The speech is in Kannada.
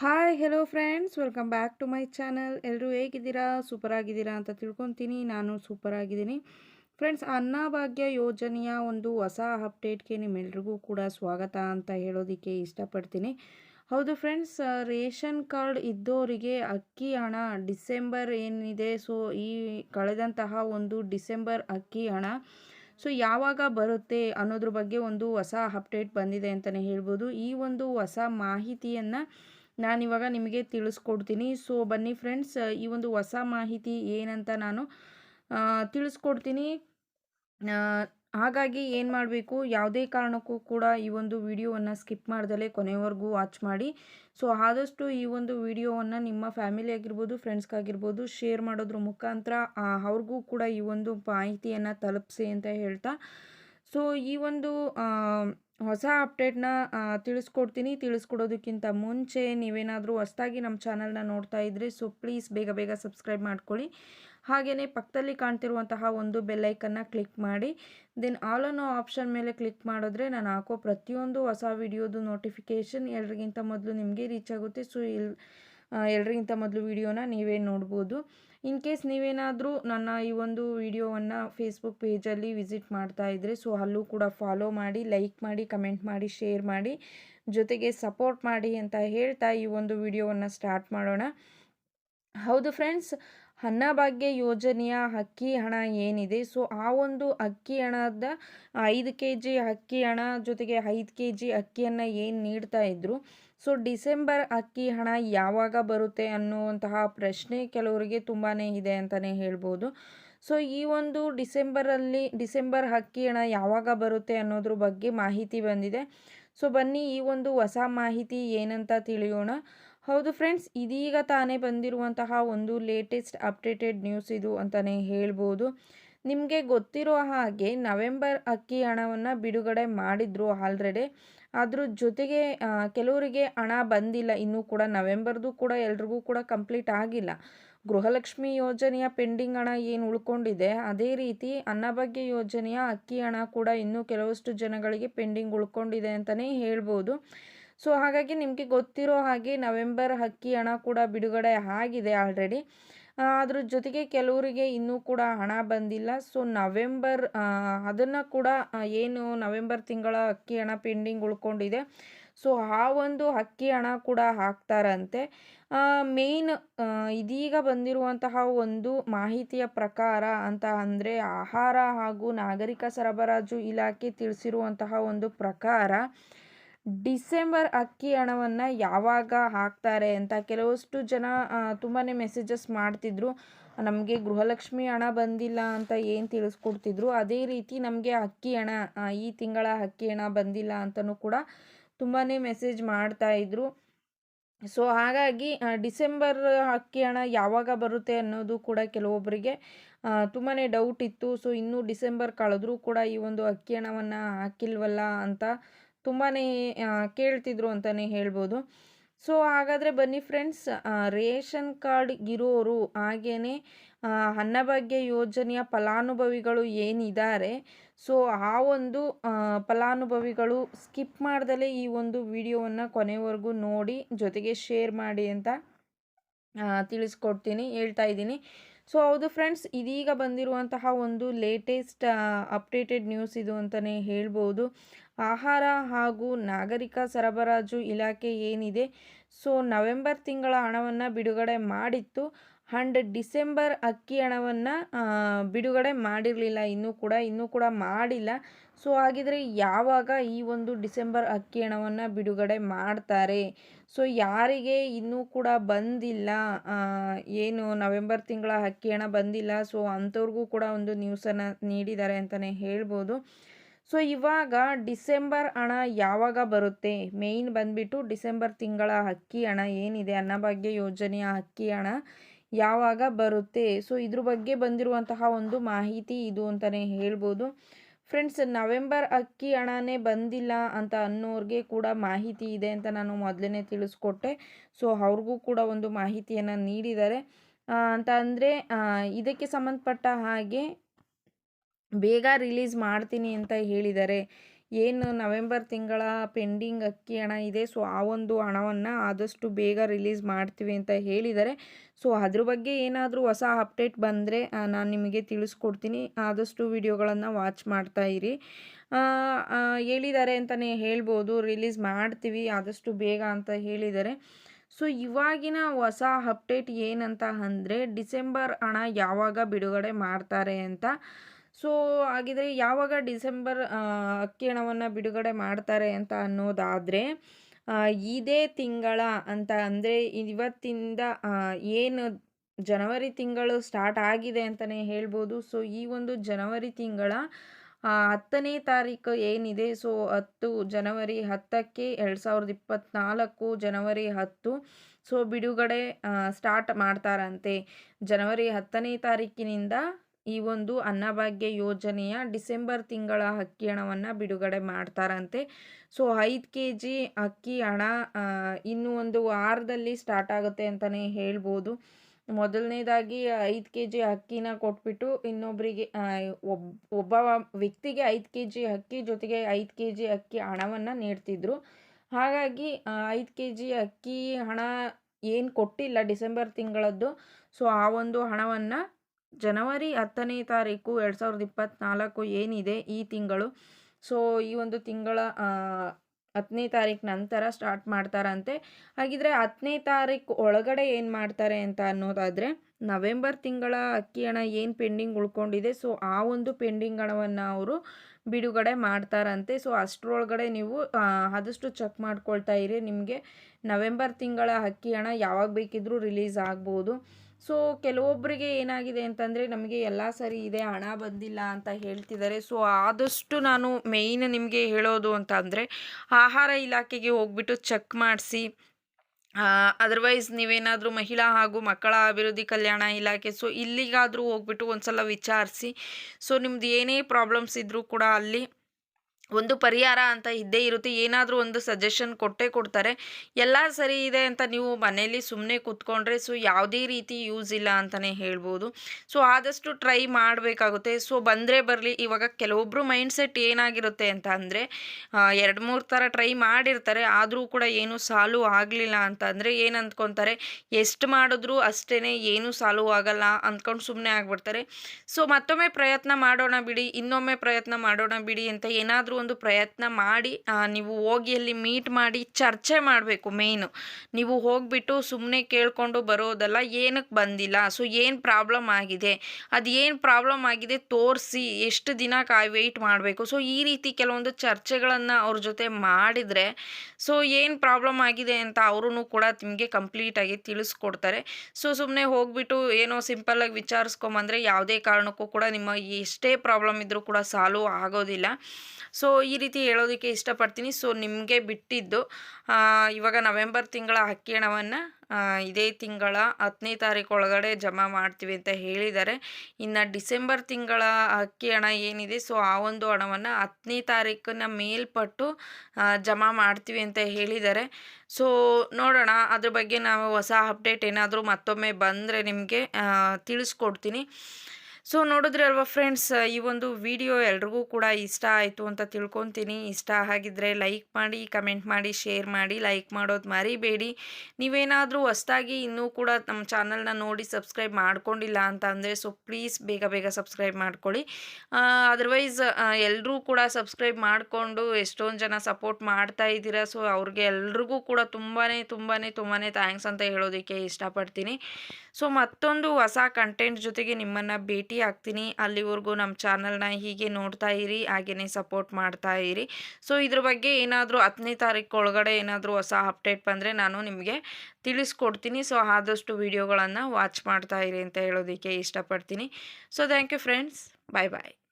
Hi hello friends welcome back to my channel ಎಲ್ಲರೂ ಹೇಗಿದ್ದೀರಾ? ಸೂಪರ್ ಆಗಿದ್ದೀರಾ ಅಂತ ತಿಳ್ಕೊತೀನಿ. ನಾನು ಸೂಪರ್ ಆಗಿದ್ದೀನಿ ಫ್ರೆಂಡ್ಸ್ ಅನ್ನಭಾಗ್ಯ ಯೋಜನೆಯ ಒಂದು ಹೊಸ ಅಪ್ಡೇಟ್ಗೆ ನಿಮ್ಮೆಲ್ರಿಗೂ ಕೂಡ ಸ್ವಾಗತ ಅಂತ ಹೇಳೋದಕ್ಕೆ ಇಷ್ಟಪಡ್ತೀನಿ. ಹೌದು ಫ್ರೆಂಡ್ಸ್ ರೇಷನ್ ಕಾರ್ಡ್ ಇದ್ದವರಿಗೆ ಅಕ್ಕಿ ಹಣ ಡಿಸೆಂಬರ್ ಏನಿದೆ, ಸೊ ಈ ಕಳೆದಂತಹ ಒಂದು ಡಿಸೆಂಬರ್ ಅಕ್ಕಿ ಹಣ, ಸೊ ಯಾವಾಗ ಬರುತ್ತೆ ಅನ್ನೋದ್ರ ಬಗ್ಗೆ ಒಂದು ಹೊಸ ಅಪ್ಡೇಟ್ ಬಂದಿದೆ ಅಂತಲೇ ಹೇಳ್ಬೋದು. ಈ ಒಂದು ಹೊಸ ಮಾಹಿತಿಯನ್ನು ನಾನಿವಾಗ ನಿಮಗೆ ತಿಳಿಸ್ಕೊಡ್ತೀನಿ. ಸೊ ಬನ್ನಿ ಫ್ರೆಂಡ್ಸ್ ಈ ಒಂದು ಹೊಸ ಮಾಹಿತಿ ಏನಂತ ನಾನು ತಿಳಿಸ್ಕೊಡ್ತೀನಿ. ಹಾಗಾಗಿ ಏನು ಮಾಡಬೇಕು, ಯಾವುದೇ ಕಾರಣಕ್ಕೂ ಕೂಡ ಈ ಒಂದು ವಿಡಿಯೋವನ್ನು ಸ್ಕಿಪ್ ಮಾಡ್ದಲೇ ಕೊನೆವರೆಗೂ ವಾಚ್ ಮಾಡಿ. ಸೊ ಆದಷ್ಟು ಈ ಒಂದು ವಿಡಿಯೋವನ್ನು ನಿಮ್ಮ ಫ್ಯಾಮಿಲಿ ಆಗಿರ್ಬೋದು ಫ್ರೆಂಡ್ಸ್ಗಾಗಿರ್ಬೋದು ಶೇರ್ ಮಾಡೋದ್ರ ಮುಖಾಂತರ ಅವ್ರಿಗೂ ಕೂಡ ಈ ಒಂದು ಮಾಹಿತಿಯನ್ನು ತಲುಪಿಸಿ ಅಂತ ಹೇಳ್ತಾ. ಸೊ ಈ ಒಂದು ಹೊಸ ಅಪ್ಡೇಟ್ನ ತಿಳಿಸ್ಕೊಡ್ತೀನಿ. ತಿಳಿಸ್ಕೊಡೋದಕ್ಕಿಂತ ಮುಂಚೆ ನೀವೇನಾದರೂ ಹೊಸದಾಗಿ ನಮ್ಮ ಚಾನಲ್ನ ನೋಡ್ತಾ ಇದ್ದರೆ ಸೊ ಪ್ಲೀಸ್ ಬೇಗ ಬೇಗ ಸಬ್ಸ್ಕ್ರೈಬ್ ಮಾಡ್ಕೊಳ್ಳಿ. ಹಾಗೆಯೇ ಪಕ್ಕದಲ್ಲಿ ಕಾಣ್ತಿರುವಂತಹ ಒಂದು ಬೆಲ್ಲೈಕನ್ನ ಕ್ಲಿಕ್ ಮಾಡಿ. ದೆನ್ ಆಲ್ ಅನ್ನೋ ಆಪ್ಷನ್ ಮೇಲೆ ಕ್ಲಿಕ್ ಮಾಡಿದ್ರೆ ನಾನು ಹಾಕೋ ಪ್ರತಿಯೊಂದು ಹೊಸ ವಿಡಿಯೋದು ನೋಟಿಫಿಕೇಷನ್ ಎಲ್ರಿಗಿಂತ ಮೊದಲು ನಿಮಗೆ ರೀಚ್ ಆಗುತ್ತೆ. ಸೊ ಇಲ್ಲಿ ಎಲ್ರಿಗಿಂತ ಮೊದಲು ವಿಡಿಯೋನ ನೀವೇ ನೋಡ್ಬೋದು. ಇನ್ ಕೇಸ್ ನೀವೇನಾದರೂ ನನ್ನ ಈ ಒಂದು ವಿಡಿಯೋವನ್ನು ಫೇಸ್ಬುಕ್ ಪೇಜಲ್ಲಿ ವಿಸಿಟ್ ಮಾಡ್ತಾ ಇದ್ದರೆ ಸೊ ಅಲ್ಲೂ ಕೂಡ ಫಾಲೋ ಮಾಡಿ ಲೈಕ್ ಮಾಡಿ ಕಮೆಂಟ್ ಮಾಡಿ ಶೇರ್ ಮಾಡಿ, ಜೊತೆಗೆ ಸಪೋರ್ಟ್ ಮಾಡಿ ಅಂತ ಹೇಳ್ತಾ ಈ ಒಂದು ವಿಡಿಯೋವನ್ನು ಸ್ಟಾರ್ಟ್ ಮಾಡೋಣ. ಹೌದು ಫ್ರೆಂಡ್ಸ್ ಅನ್ನಭಾಗ್ಯ ಯೋಜನೆಯ ಅಕ್ಕಿ ಹಣ ಏನಿದೆ? ಸೊ ಆ ಒಂದು ಅಕ್ಕಿ ಹಣದ ಐದು ಕೆ ಜಿ ಅಕ್ಕಿ ಹಣ ಜೊತೆಗೆ ಐದು ಕೆ ಜಿ ಅಕ್ಕಿಯನ್ನು ಏನು ನೀಡ್ತಾ ಇದ್ರು? ಸೊ ಡಿಸೆಂಬರ್ ಅಕ್ಕಿ ಹಣ ಯಾವಾಗ ಬರುತ್ತೆ ಅನ್ನುವಂತಹ ಪ್ರಶ್ನೆ ಕೆಲವರಿಗೆ ತುಂಬಾ ಇದೆ ಅಂತಲೇ ಹೇಳ್ಬೋದು. ಸೊ ಈ ಒಂದು ಡಿಸೆಂಬರಲ್ಲಿ, ಡಿಸೆಂಬರ್ ಅಕ್ಕಿ ಹಣ ಯಾವಾಗ ಬರುತ್ತೆ ಅನ್ನೋದ್ರ ಬಗ್ಗೆ ಮಾಹಿತಿ ಬಂದಿದೆ. ಸೊ ಬನ್ನಿ ಈ ಒಂದು ಹೊಸ ಮಾಹಿತಿ ಏನಂತ ತಿಳಿಯೋಣ. ಹೌದು ಫ್ರೆಂಡ್ಸ್, ಇದೀಗ ತಾನೇ ಬಂದಿರುವಂತಹ ಒಂದು ಲೇಟೆಸ್ಟ್ ಅಪ್ಡೇಟೆಡ್ ನ್ಯೂಸ್ ಇದು ಅಂತಲೇ ಹೇಳ್ಬೋದು. ನಿಮಗೆ ಗೊತ್ತಿರೋ ಹಾಗೆ ನವೆಂಬರ್ ಅಕ್ಕಿ ಹಣವನ್ನು ಬಿಡುಗಡೆ ಮಾಡಿದ್ರು ಆಲ್ರೆಡಿ ಅದ್ರ ಜೊತೆಗೆ ಕೆಲವರಿಗೆ ಹಣ ಬಂದಿಲ್ಲ. ಇನ್ನೂ ಕೂಡ ನವೆಂಬರ್ದು ಕೂಡ ಎಲ್ರಿಗೂ ಕೂಡ ಕಂಪ್ಲೀಟ್ ಆಗಿಲ್ಲ. ಗೃಹಲಕ್ಷ್ಮಿ ಯೋಜನೆಯ ಪೆಂಡಿಂಗ್ ಹಣ ಏನು ಉಳ್ಕೊಂಡಿದೆ, ಅದೇ ರೀತಿ ಅನ್ನಭಾಗ್ಯ ಯೋಜನೆಯ ಅಕ್ಕಿ ಹಣ ಕೂಡ ಇನ್ನೂ ಕೆಲವಷ್ಟು ಜನಗಳಿಗೆ ಪೆಂಡಿಂಗ್ ಉಳ್ಕೊಂಡಿದೆ ಅಂತಲೇ ಹೇಳ್ಬೋದು. ಸೊ ಹಾಗಾಗಿ ನಿಮಗೆ ಗೊತ್ತಿರೋ ಹಾಗೆ ನವೆಂಬರ್ ಅಕ್ಕಿ ಹಣ ಕೂಡ ಬಿಡುಗಡೆ ಆಗಿದೆ ಆಲ್ರೆಡಿ ಅದ್ರ ಜೊತೆಗೆ ಕೆಲವರಿಗೆ ಇನ್ನೂ ಕೂಡ ಹಣ ಬಂದಿಲ್ಲ. ಸೊ ನವೆಂಬರ್ ಅದನ್ನು ಕೂಡ ಏನು ನವೆಂಬರ್ ತಿಂಗಳ ಅಕ್ಕಿ ಹಣ ಪೆಂಡಿಂಗ್ ಉಳ್ಕೊಂಡಿದೆ. ಸೊ ಆ ಒಂದು ಅಕ್ಕಿ ಹಣ ಕೂಡ ಹಾಕ್ತಾರಂತೆ. ಮೇನ್ ಇದೀಗ ಬಂದಿರುವಂತಹ ಒಂದು ಮಾಹಿತಿಯ ಪ್ರಕಾರ ಅಂತ ಅಂದರೆ ಆಹಾರ ಹಾಗೂ ನಾಗರಿಕ ಸರಬರಾಜು ಇಲಾಖೆ ತಿಳಿಸಿರುವಂತಹ ಒಂದು ಪ್ರಕಾರ ಡಿಸೆಂಬರ್ ಅಕ್ಕಿ ಹಣವನ್ನು ಯಾವಾಗ ಹಾಕ್ತಾರೆ ಅಂತ ಕೆಲವಷ್ಟು ಜನ ತುಂಬಾ ಮೆಸೇಜಸ್ ಮಾಡ್ತಿದ್ರು. ನಮಗೆ ಗೃಹಲಕ್ಷ್ಮಿ ಹಣ ಬಂದಿಲ್ಲ ಅಂತ ಏನು ತಿಳಿಸ್ಕೊಡ್ತಿದ್ರು. ಅದೇ ರೀತಿ ನಮಗೆ ಅಕ್ಕಿ ಹಣ ಈ ತಿಂಗಳ ಅಕ್ಕಿ ಹಣ ಬಂದಿಲ್ಲ ಅಂತಲೂ ಕೂಡ ತುಂಬಾ ಮೆಸೇಜ್ ಮಾಡ್ತಾ ಇದ್ರು. ಸೊ ಹಾಗಾಗಿ ಡಿಸೆಂಬರ್ ಅಕ್ಕಿ ಹಣ ಯಾವಾಗ ಬರುತ್ತೆ ಅನ್ನೋದು ಕೂಡ ಕೆಲವೊಬ್ಬರಿಗೆ ತುಂಬಾ ಡೌಟ್ ಇತ್ತು. ಸೊ ಇನ್ನೂ ಡಿಸೆಂಬರ್ ಕಳೆದ್ರೂ ಕೂಡ ಈ ಒಂದು ಅಕ್ಕಿ ಹಣವನ್ನು ಹಾಕಿಲ್ವಲ್ಲ ಅಂತ ತುಂಬಾ ಕೇಳ್ತಿದ್ರು ಅಂತಲೇ ಹೇಳ್ಬೋದು. ಸೊ ಹಾಗಾದರೆ ಬನ್ನಿ ಫ್ರೆಂಡ್ಸ್ ರೇಷನ್ ಕಾರ್ಡ್ ಇರೋರು ಹಾಗೇನೆ ಆ, ಅನ್ನಭಾಗ್ಯ ಯೋಜನೆಯ ಫಲಾನುಭವಿಗಳು ಏನಿದ್ದಾರೆ ಸೊ ಆ ಒಂದು ಫಲಾನುಭವಿಗಳು ಸ್ಕಿಪ್ ಮಾಡ್ದಲೇ ಈ ಒಂದು ವಿಡಿಯೋವನ್ನು ಕೊನೆವರೆಗೂ ನೋಡಿ ಜೊತೆಗೆ ಶೇರ್ ಮಾಡಿ ಅಂತ ತಿಳಿಸ್ಕೊಡ್ತೀನಿ ಹೇಳ್ತಾ ಇದ್ದೀನಿ. ಸೊ ಹೌದು ಫ್ರೆಂಡ್ಸ್ ಇದೀಗ ಬಂದಿರುವಂತಹ ಒಂದು ಲೇಟೆಸ್ಟ್ ಅಪ್ಡೇಟೆಡ್ ನ್ಯೂಸ್ ಇದು ಅಂತಲೇ ಹೇಳ್ಬೋದು. ಆಹಾರ ಹಾಗೂ ನಾಗರಿಕ ಸರಬರಾಜು ಇಲಾಖೆ ಏನಿದೆ? ಸೊ ನವೆಂಬರ್ ತಿಂಗಳ ಹಣವನ್ನು ಬಿಡುಗಡೆ ಮಾಡಿತ್ತು. ಆ್ಯಂಡ್ ಡಿಸೆಂಬರ್ ಅಕ್ಕಿ ಹಣವನ್ನು ಬಿಡುಗಡೆ ಮಾಡಿರಲಿಲ್ಲ. ಇನ್ನೂ ಕೂಡ ಇನ್ನೂ ಕೂಡ ಮಾಡಿಲ್ಲ. ಸೊ ಹಾಗಿದ್ರೆ ಯಾವಾಗ ಈ ಒಂದು ಡಿಸೆಂಬರ್ ಅಕ್ಕಿ ಹಣವನ್ನು ಬಿಡುಗಡೆ ಮಾಡ್ತಾರೆ? ಸೊ ಯಾರಿಗೆ ಇನ್ನೂ ಕೂಡ ಬಂದಿಲ್ಲ ಏನು ನವೆಂಬರ್ ತಿಂಗಳ ಅಕ್ಕಿ ಹಣ ಬಂದಿಲ್ಲ, ಸೊ ಅಂಥವ್ರಿಗೂ ಕೂಡ ಒಂದು ನ್ಯೂಸನ್ನು ನೀಡಿದ್ದಾರೆ ಅಂತಲೇ ಹೇಳ್ಬೋದು. ಸೊ ಇವಾಗ ಡಿಸೆಂಬರ್ ಹಣ ಯಾವಾಗ ಬರುತ್ತೆ? ಮೇಯ್ನ್ ಬಂದ್ಬಿಟ್ಟು ಡಿಸೆಂಬರ್ ತಿಂಗಳ ಅಕ್ಕಿ ಹಣ ಏನಿದೆ? ಅನ್ನಭಾಗ್ಯ ಯೋಜನೆಯ ಅಕ್ಕಿ ಹಣ ಯಾವಾಗ ಬರುತ್ತೆ? ಸೊ ಇದ್ರ ಬಗ್ಗೆ ಬಂದಿರುವಂತಹ ಒಂದು ಮಾಹಿತಿ ಇದು ಅಂತಲೇ ಹೇಳ್ಬೋದು. ಫ್ರೆಂಡ್ಸ್ ನವೆಂಬರ್ ಅಕ್ಕಿ ಹಣನೇ ಬಂದಿಲ್ಲ ಅಂತ ಅನ್ನೋರಿಗೆ ಕೂಡ ಮಾಹಿತಿ ಇದೆ ಅಂತ ನಾನು ಮೊದಲೇ ತಿಳಿಸ್ಕೊಟ್ಟೆ. ಸೊ ಅವ್ರಿಗೂ ಕೂಡ ಒಂದು ಮಾಹಿತಿಯನ್ನು ನೀಡಿದ್ದಾರೆ. ಅಂತ ಅಂದರೆ ಇದಕ್ಕೆ ಸಂಬಂಧಪಟ್ಟ ಹಾಗೆ ಬೇಗ ರಿಲೀಸ್ ಮಾಡ್ತೀನಿ ಅಂತ ಹೇಳಿದ್ದಾರೆ. ಏನು ನವೆಂಬರ್ ತಿಂಗಳ ಪೆಂಡಿಂಗ್ ಅಕ್ಕಿ ಹಣ ಇದೆ. ಸೊ, ಆ ಒಂದು ಹಣವನ್ನು ಆದಷ್ಟು ಬೇಗ ರಿಲೀಸ್ ಮಾಡ್ತೀವಿ ಅಂತ ಹೇಳಿದ್ದಾರೆ ಸೊ, ಅದ್ರ ಬಗ್ಗೆ ಏನಾದರೂ ಹೊಸ ಅಪ್ಡೇಟ್ ಬಂದರೆ ನಾನು ನಿಮಗೆ ತಿಳಿಸ್ಕೊಡ್ತೀನಿ. ಆದಷ್ಟು ವಿಡಿಯೋಗಳನ್ನು ವಾಚ್ ಮಾಡ್ತಾ ಇರಿ. ಹೇಳಿದ್ದಾರೆ ಅಂತಲೇ ಹೇಳ್ಬೋದು, ರಿಲೀಸ್ ಮಾಡ್ತೀವಿ ಆದಷ್ಟು ಬೇಗ ಅಂತ ಹೇಳಿದ್ದಾರೆ ಸೊ, ಇವಾಗಿನ ಹೊಸ ಅಪ್ಡೇಟ್ ಏನಂತ ಅಂದರೆ, ಡಿಸೆಂಬರ್ ಹಣ ಯಾವಾಗ ಬಿಡುಗಡೆ ಮಾಡ್ತಾರೆ ಅಂತ ಸೊ, ಹಾಗಿದ್ರೆ ಯಾವಾಗ ಡಿಸೆಂಬರ್ ಅಕ್ಕಿ ಹಣವನ್ನು ಬಿಡುಗಡೆ ಮಾಡ್ತಾರೆ ಅಂತ ಅನ್ನೋದಾದರೆ ಇದೇ ತಿಂಗಳ ಅಂತ ಅಂದರೆ ಇವತ್ತಿಂದ ಏನು ಜನವರಿ ತಿಂಗಳು ಸ್ಟಾರ್ಟ್ ಆಗಿದೆ ಅಂತಲೇ ಹೇಳ್ಬೋದು. ಸೊ, ಈ ಒಂದು ಜನವರಿ ತಿಂಗಳ ಹತ್ತನೇ ತಾರೀಕು ಏನಿದೆ? ಸೊ, ಹತ್ತು ಜನವರಿ ಹತ್ತಕ್ಕೆ ಎರಡು ಸಾವಿರದ ಇಪ್ಪತ್ತ್ನಾಲ್ಕು ಜನವರಿ ಹತ್ತು, ಸೊ, ಬಿಡುಗಡೆ ಸ್ಟಾರ್ಟ್ ಮಾಡ್ತಾರಂತೆ. ಜನವರಿ ಹತ್ತನೇ ತಾರೀಕಿನಿಂದ ಈ ಒಂದು ಅನ್ನಭಾಗ್ಯ ಯೋಜನೆಯ ಡಿಸೆಂಬರ್ ತಿಂಗಳ ಅಕ್ಕಿ ಹಣವನ್ನು ಬಿಡುಗಡೆ ಮಾಡ್ತಾರಂತೆ. ಸೊ, ಐದು ಕೆ ಜಿ ಅಕ್ಕಿ ಹಣ ಇನ್ನು ಒಂದು ವಾರದಲ್ಲಿ ಸ್ಟಾರ್ಟ್ ಆಗುತ್ತೆ ಅಂತಲೇ ಹೇಳ್ಬೋದು. ಮೊದಲನೇದಾಗಿ ಐದು ಕೆ ಜಿ ಅಕ್ಕಿನ ಕೊಟ್ಬಿಟ್ಟು ಇನ್ನೊಬ್ಬರಿಗೆ ಒಬ್ಬ ಒಬ್ಬ ವ್ಯಕ್ತಿಗೆ ಐದು ಕೆ ಜಿ ಅಕ್ಕಿ ಜೊತೆಗೆ ಐದು ಕೆ ಜಿ ಅಕ್ಕಿ ಹಣವನ್ನು ನೀಡ್ತಿದ್ರು. ಹಾಗಾಗಿ ಐದು ಕೆ ಜಿ ಅಕ್ಕಿ ಹಣ ಏನು ಕೊಟ್ಟಿಲ್ಲ ಡಿಸೆಂಬರ್ ತಿಂಗಳದ್ದು. ಸೊ, ಆ ಒಂದು ಹಣವನ್ನು ಜನವರಿ ಹತ್ತನೇ ತಾರೀಕು ಎರಡು ಸಾವಿರದ ಇಪ್ಪತ್ತ್ನಾಲ್ಕು ಏನಿದೆ ಈ ತಿಂಗಳು. ಸೊ ಈ ಒಂದು ತಿಂಗಳ ಹತ್ತನೇ ತಾರೀಕು ನಂತರ ಸ್ಟಾರ್ಟ್ ಮಾಡ್ತಾರಂತೆ. ಹಾಗಿದ್ರೆ ಹತ್ತನೇ ತಾರೀಕು ಒಳಗಡೆ ಏನು ಮಾಡ್ತಾರೆ ಅಂತ ಅನ್ನೋದಾದರೆ, ನವೆಂಬರ್ ತಿಂಗಳ ಅಕ್ಕಿ ಹಣ ಏನು ಪೆಂಡಿಂಗ್ ಉಳ್ಕೊಂಡಿದೆ ಸೊ ಆ ಒಂದು ಪೆಂಡಿಂಗ್ ಹಣವನ್ನು ಅವರು ಬಿಡುಗಡೆ ಮಾಡ್ತಾರಂತೆ. ಸೊ ಅಷ್ಟರೊಳಗಡೆ ನೀವು ಆದಷ್ಟು ಚೆಕ್ ಮಾಡ್ಕೊಳ್ತಾ ಇರಿ. ನಿಮಗೆ ನವೆಂಬರ್ ತಿಂಗಳ ಅಕ್ಕಿ ಹಣ ಯಾವಾಗ ಬೇಕಿದ್ರೂ ರಿಲೀಸ್ ಆಗ್ಬೋದು. ಸೊ ಕೆಲವೊಬ್ಬರಿಗೆ ಏನಾಗಿದೆ ಅಂತಂದರೆ ನಮಗೆ ಎಲ್ಲ ಸರಿ ಇದೆ, ಹಣ ಬಂದಿಲ್ಲ ಅಂತ ಹೇಳ್ತಿದ್ದಾರೆ ಸೊ ಆದಷ್ಟು ನಾನು ಮೇಯ್ನ್ ನಿಮಗೆ ಹೇಳೋದು ಅಂತ ಅಂದರೆ ಆಹಾರ ಇಲಾಖೆಗೆ ಹೋಗ್ಬಿಟ್ಟು ಚೆಕ್ ಮಾಡಿಸಿ. ಅದರ್ವೈಸ್ ನೀವೇನಾದರೂ ಮಹಿಳಾ ಹಾಗೂ ಮಕ್ಕಳ ಅಭಿವೃದ್ಧಿ ಕಲ್ಯಾಣ ಇಲಾಖೆ ಸೊ ಇಲ್ಲಿಗಾದರೂ ಹೋಗ್ಬಿಟ್ಟು ಒಂದು ಸಲ ವಿಚಾರಿಸಿ. ಸೊ ನಿಮ್ಮದು ಏನೇ ಪ್ರಾಬ್ಲಮ್ಸ್ ಇದ್ದರೂ ಕೂಡ ಅಲ್ಲಿ ಒಂದು ಪರಿಹಾರ ಅಂತ ಇದ್ದೇ ಇರುತ್ತೆ. ಏನಾದರೂ ಒಂದು ಸಜೆಷನ್ ಕೊಟ್ಟೇ ಕೊಡ್ತಾರೆ. ಎಲ್ಲ ಸರಿ ಇದೆ ಅಂತ ನೀವು ಮನೇಲಿ ಸುಮ್ಮನೆ ಕೂತ್ಕೊಂಡ್ರೆ ಸೊ ಯಾವುದೇ ರೀತಿ ಯೂಸ್ ಇಲ್ಲ ಅಂತಲೇ ಹೇಳ್ಬೋದು. ಸೊ ಆದಷ್ಟು ಟ್ರೈ ಮಾಡಬೇಕಾಗುತ್ತೆ. ಸೊ ಬಂದರೆ ಬರಲಿ, ಇವಾಗ ಕೆಲವೊಬ್ಬರು ಮೈಂಡ್ಸೆಟ್ ಏನಾಗಿರುತ್ತೆ ಅಂತ ಅಂದರೆ ಎರಡು ಮೂರು ಥರ ಟ್ರೈ ಮಾಡಿರ್ತಾರೆ. ಆದರೂ ಕೂಡ ಏನೂ ಸಾಲು ಆಗಲಿಲ್ಲ ಅಂತ ಅಂದರೆ ಏನು ಅಂದ್ಕೊತಾರೆ, ಎಷ್ಟು ಮಾಡಿದ್ರೂ ಅಷ್ಟೇ ಏನೂ ಸಾಲು ಆಗಲ್ಲ ಅಂದ್ಕೊಂಡು ಸುಮ್ಮನೆ ಆಗಿಬಿಡ್ತಾರೆ. ಸೊ ಮತ್ತೊಮ್ಮೆ ಪ್ರಯತ್ನ ಮಾಡೋಣ ಬಿಡಿ, ಇನ್ನೊಮ್ಮೆ ಪ್ರಯತ್ನ ಮಾಡೋಣ ಬಿಡಿ ಅಂತ ಏನಾದರೂ ಒಂದು ಪ್ರಯತ್ನ ಮಾಡಿ ನೀವು ಹೋಗಿ ಅಲ್ಲಿ ಮೀಟ್ ಮಾಡಿ ಚರ್ಚೆ ಮಾಡಬೇಕು ಮೇಯ್ನು ನೀವು ಹೋಗಿಬಿಟ್ಟು ಸುಮ್ಮನೆ ಕೇಳಿಕೊಂಡು ಬರೋದಲ್ಲ ಏನಕ್ಕೆ ಬಂದಿಲ್ಲ? ಸೊ ಏನು ಪ್ರಾಬ್ಲಮ್ ಆಗಿದೆ? ಅದು ಏನು ಪ್ರಾಬ್ಲಮ್ ಆಗಿದೆ ತೋರಿಸಿ ಎಷ್ಟು ದಿನ ಕಾಯಿ ವೆಯ್ಟ್ ಮಾಡಬೇಕು? ಸೊ ಈ ರೀತಿ ಕೆಲವೊಂದು ಚರ್ಚೆಗಳನ್ನು ಅವ್ರ ಜೊತೆ ಮಾಡಿದರೆ ಸೊ ಏನು ಪ್ರಾಬ್ಲಮ್ ಆಗಿದೆ ಅಂತ ಅವರು ಕೂಡ ನಿಮಗೆ ಕಂಪ್ಲೀಟಾಗಿ ತಿಳಿಸ್ಕೊಡ್ತಾರೆ. ಸೊ ಸುಮ್ಮನೆ ಹೋಗ್ಬಿಟ್ಟು ಏನೋ ಸಿಂಪಲ್ಲಾಗಿ ವಿಚಾರಿಸ್ಕೊಂಬಂದರೆ, ಯಾವುದೇ ಕಾರಣಕ್ಕೂ ಕೂಡ ನಿಮ್ಮ ಎಷ್ಟೇ ಪ್ರಾಬ್ಲಮ್ ಇದ್ದರೂ ಕೂಡ ಸಾಲ್ವ್ ಆಗೋದಿಲ್ಲ. ಈ ರೀತಿ ಹೇಳೋದಕ್ಕೆ ಇಷ್ಟಪಡ್ತೀನಿ. ಸೊ, ನಿಮಗೆ ಬಿಟ್ಟಿದ್ದು ಇವಾಗ ನವೆಂಬರ್ ತಿಂಗಳ ಅಕ್ಕಿ ಹಣವನ್ನು ಇದೇ ತಿಂಗಳ ಹತ್ತನೇ ತಾರೀಕು ಒಳಗಡೆ ಜಮಾ ಮಾಡ್ತೀವಿ ಅಂತ ಹೇಳಿದ್ದಾರೆ. ಇನ್ನು ಡಿಸೆಂಬರ್ ತಿಂಗಳ ಅಕ್ಕಿ ಹಣ ಏನಿದೆ, ಸೊ, ಆ ಒಂದು ಹಣವನ್ನು ಹತ್ತನೇ ತಾರೀಕನ್ನ ಮೇಲ್ಪಟ್ಟು ಜಮಾ ಮಾಡ್ತೀವಿ ಅಂತ ಹೇಳಿದ್ದಾರೆ. ಸೊ, ನೋಡೋಣ. ಅದ್ರ ಬಗ್ಗೆ ನಾವು ಹೊಸ ಅಪ್ಡೇಟ್ ಏನಾದರೂ ಮತ್ತೊಮ್ಮೆ ಬಂದರೆ ನಿಮಗೆ ತಿಳಿಸ್ಕೊಡ್ತೀನಿ. ಸೊ ನೋಡಿದ್ರೆ ಅಲ್ವಾ ಫ್ರೆಂಡ್ಸ್, ಈ ಒಂದು ವಿಡಿಯೋ ಎಲ್ರಿಗೂ ಕೂಡ ಇಷ್ಟ ಆಯಿತು ಅಂತ ತಿಳ್ಕೊತೀನಿ. ಇಷ್ಟ ಆಗಿದ್ರೆ ಲೈಕ್ ಮಾಡಿ, ಕಮೆಂಟ್ ಮಾಡಿ, ಶೇರ್ ಮಾಡಿ, ಲೈಕ್ ಮಾಡೋದು ಮರಿಬೇಡಿ. ನೀವೇನಾದರೂ ಹೊಸ್ದಾಗಿ ಇನ್ನೂ ಕೂಡ ನಮ್ಮ ಚಾನಲ್ನ ನೋಡಿ ಸಬ್ಸ್ಕ್ರೈಬ್ ಮಾಡ್ಕೊಂಡಿಲ್ಲ ಅಂತ ಅಂದರೆ ಸೊ ಪ್ಲೀಸ್ ಬೇಗ ಬೇಗ ಸಬ್ಸ್ಕ್ರೈಬ್ ಮಾಡ್ಕೊಳ್ಳಿ. ಅದರ್ವೈಸ್ ಎಲ್ಲರೂ ಕೂಡ ಸಬ್ಸ್ಕ್ರೈಬ್ ಮಾಡಿಕೊಂಡು ಎಷ್ಟೊಂದು ಜನ ಸಪೋರ್ಟ್ ಮಾಡ್ತಾ ಇದ್ದೀರಾ. ಸೊ ಅವ್ರಿಗೆ ಎಲ್ರಿಗೂ ಕೂಡ ತುಂಬಾ ತುಂಬಾ ತುಂಬಾ ಥ್ಯಾಂಕ್ಸ್ ಅಂತ ಹೇಳೋದಕ್ಕೆ ಇಷ್ಟಪಡ್ತೀನಿ. ಸೊ ಮತ್ತೊಂದು ಹೊಸ ಕಂಟೆಂಟ್ ಜೊತೆಗೆ ನಿಮ್ಮನ್ನು ಭೇಟಿ ಆಗ್ತೀನಿ ಅಲ್ಲಿವರೆಗೂ ನಮ್ಮ ಚಾನಲ್ನ ಹೀಗೆ ನೋಡ್ತಾ ಇರಿ ಹಾಗೆಯೇ ಸಪೋರ್ಟ್ ಮಾಡ್ತಾ ಇರಿ. ಸೊ ಇದ್ರ ಬಗ್ಗೆ ಏನಾದರೂ ಹತ್ತನೇ ತಾರೀಕು ಒಳಗಡೆ ಏನಾದರೂ ಹೊಸ ಅಪ್ಡೇಟ್ ಬಂದರೆ ನಾನು ನಿಮಗೆ ತಿಳಿಸ್ಕೊಡ್ತೀನಿ. ಸೊ ಆದಷ್ಟು ವಿಡಿಯೋಗಳನ್ನು ವಾಚ್ ಮಾಡ್ತಾ ಇರಿ ಅಂತ ಹೇಳೋದಕ್ಕೆ ಇಷ್ಟಪಡ್ತೀನಿ. So thank you friends bye bye